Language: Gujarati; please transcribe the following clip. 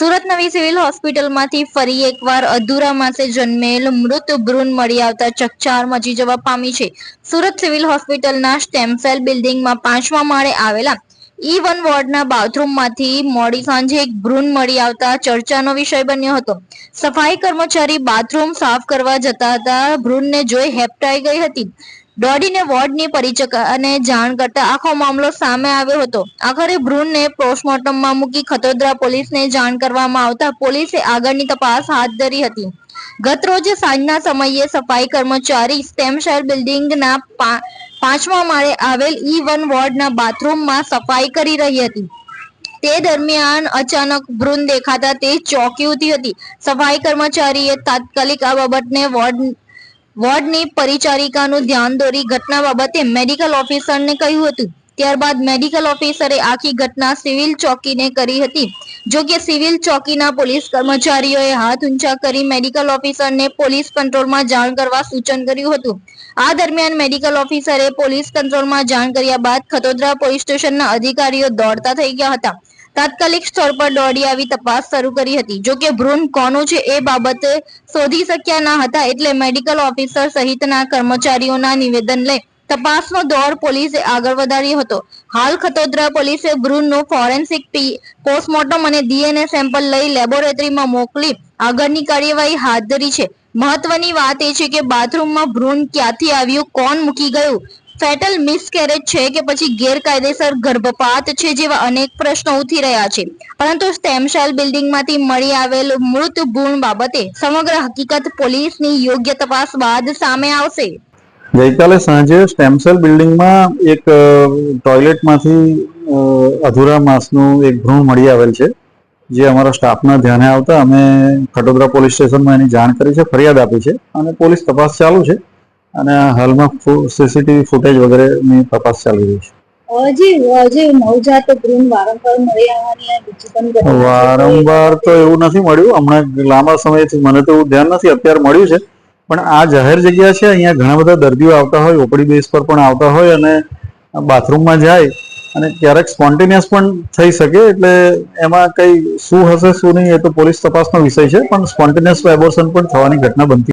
સુરત નવી સિવિલ હોસ્પિટલમાંથી ફરી એકવાર અધૂરા માસે જન્મેલ મૃત ભ્રૂણ મળી આવતા ચકચાર મચી જવા પામી છે. સુરત સિવિલ હોસ્પિટલના સ્ટેમસેલ બિલ્ડિંગમાં પાંચમા માળે આવેલા ઈ વન વોર્ડના બાથરૂમમાંથી મોડી સાંજે એક ભ્રૂણ મળી આવતા ચર્ચાનો વિષય બન્યો હતો. સફાઈ કર્મચારી બાથરૂમ સાફ કરવા જતા હતા. ભ્રૂણને જોઈ હેપટાઈ ગઈ હતી. દોડીને વોર્ડની પરિચક અને જાણ કરતા આખો મામલો સામે આવ્યો હતો. આખરે ભ્રૂણને પોસ્ટમોર્ટમમાં મૂકી ખતોદરા પોલીસને જાણ કરવામાં આવતા પોલીસે આગળની તપાસ હાથ ધરી હતી. ગત રોજ સાંજના સમયે સફાઈ કર્મચારી સ્ટેમશેલ બિલ્ડિંગના પા- પાંચમા માળે આવેલ ઈ વન વોર્ડના બાથરૂમમાં સફાઈ કરી રહી હતી. તે દરમિયાન અચાનક ભ્રૂણ દેખાતા તે ચોંકી ઉઠી હતી. સફાઈ કર્મચારીએ તાત્કાલિક આ બાબતને વોર્ડ વોર્ડની પરિચારિકાનું ધ્યાન દોરી ઘટના બાબતે મેડિકલ ઓફિસરને કહ્યું હતું. ત્યારબાદ મેડિકલ ઓફિસરે આખી ઘટના સિવિલ ચોકીને કરી હતી. જો કે સિવિલ ચોકીના પોલીસ કર્મચારીઓએ હાથ ઊંચા કરી મેડિકલ ઓફિસરને પોલીસ કંટ્રોલમાં જાણ કરવા સૂચન કર્યું હતું. આ દરમિયાન મેડિકલ ઓફિસરે પોલીસ કંટ્રોલમાં જાણ કર્યા બાદ ખતોદરા પોલીસ સ્ટેશનના અધિકારીઓ દોડતા થઈ ગયા હતા. તાત્કાલિક સ્થળ પર દોડી આવી તપાસ શરૂ કરી હતી. જોકે ભ્રૂણ કોનું છે એ બાબતે શોધી શક્યા ન હતા એટલે મેડિકલ ઓફિસર સહિતના કર્મચારીઓના નિવેદન લઈ તપાસનો દોર પોલીસે આગળ વધાર્યો હતો. હાલ ખતોદરા પોલીસે ભ્રૂણનું ફોરેન્સિક પોસ્ટમોર્ટમ અને ડીએનએ સેમ્પલ લઈ લેબોરેટરીમાં મોકલી આગળની કાર્યવાહી હાથ ધરી છે. મહત્વની વાત એ છે કે બાથરૂમમાં ભ્રૂણ ક્યાંથી આવ્યું, કોણ મૂકી ગયું ફેટલ મિસકેરેજ છે કે પછી ગેરકાયદેસર ગર્ભપાત છે જેવા અનેક પ્રશ્નો ઉઠી રહ્યા છે. પરંતુ સ્ટેમશેલ બિલ્ડિંગમાંથી મળી આવેલ મૃત ભ્રૂણ બાબતે સમગ્ર હકીકત પોલીસની યોગ્ય તપાસ બાદ સામે આવશે. ગઈકાલે સાંજે સ્ટેમસેલ બિલ્ડિંગમાં એક ટોયલેટમાંથી અધૂરા માસનું એક ભ્રૂણ મળી આવેલ છે. જે અમારા સ્ટાફના ધ્યાને આવતા અમે ખટોદરા પોલીસ સ્ટેશનમાં એની જાણ કરી છે, ફરિયાદ આપી છે અને પોલીસ તપાસ ચાલુ છે. અને હાલમાં સીસીટીવી ફૂટેજ વગેરેની તપાસ ચાલી રહી છે. હજી હજી નવજાત ભ્રૂણ વારંવાર મળી આવવાની વારંવાર તો એવું નથી મળ્યું. હમણાં લાંબા સમયથી મને તો એવું ધ્યાન નથી અત્યારે મળ્યું છે. પણ આ જાહેર જગ્યા છે અહીંયા ઘણા બધા દર્દીઓ આવતા હોય ઓપડી બેઝ પર પણ આવતા હોય અને બાથરૂમમાં જાય અને ક્યારેક સ્પોન્ટેનિયસ પણ થઈ શકે એટલે એમાં કઈ શું હશે શું નહીં એ તો પોલીસ તપાસનો વિષય છે પણ સ્પોન્ટેનિયસ એબોર્શન પણ થવાની ઘટના બનતી